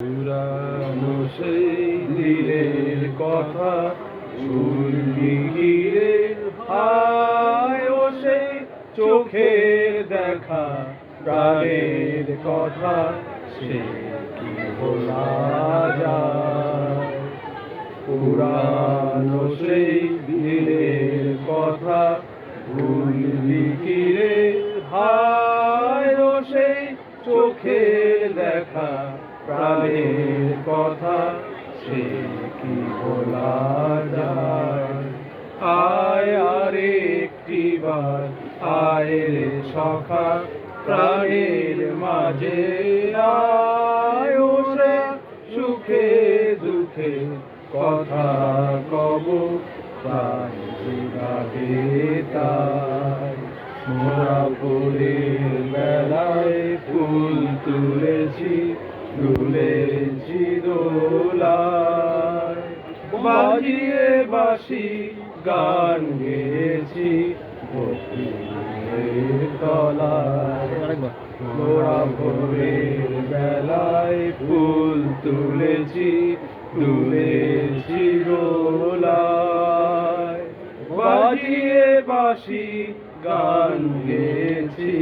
পুরানো সেই দিনের কথা শুনবি কি রে হায় সেই চোখের দেখা, প্রাণের কথা, সে কি ভোলা যায়? প্রাণের কথা সে কি ভোলা যায়? আয় আর একটি বার আয় সখা প্রাণের মাঝে আয় সুখে দুঃখে কথা কব প্রাণ তাই। মোরা ফুলের বেলায় ফুল তুলেছি তুলেছি দোলায়। বাজিয়ে বাসি গান গেয়েছি তলায়। ভোরের বেলায় ফুল তুলেছি তুলেছি গোলায় বাজিয়ে গান গেয়েছি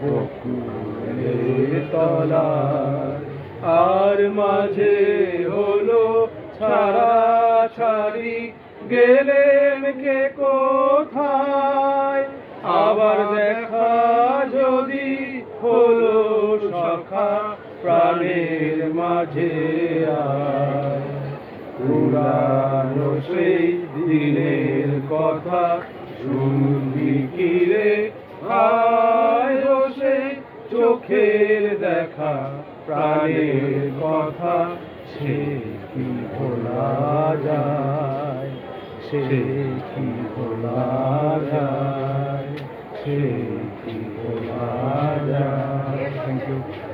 বকুলের তলায়। আর মাঝে হলো ছাড়া ছাড়ি গেলেন কে কোথায়? আবার দেখা যদি হলো সখা প্রাণের মাঝে পুরানো সেই দিনের কথা শুনবি কি রে আয় ও চোখের দেখা, প্রাণের কথা সে কি ভোলা যায়? সে কি ভোলা যায়? সে কি ভোলা যায়? Thank you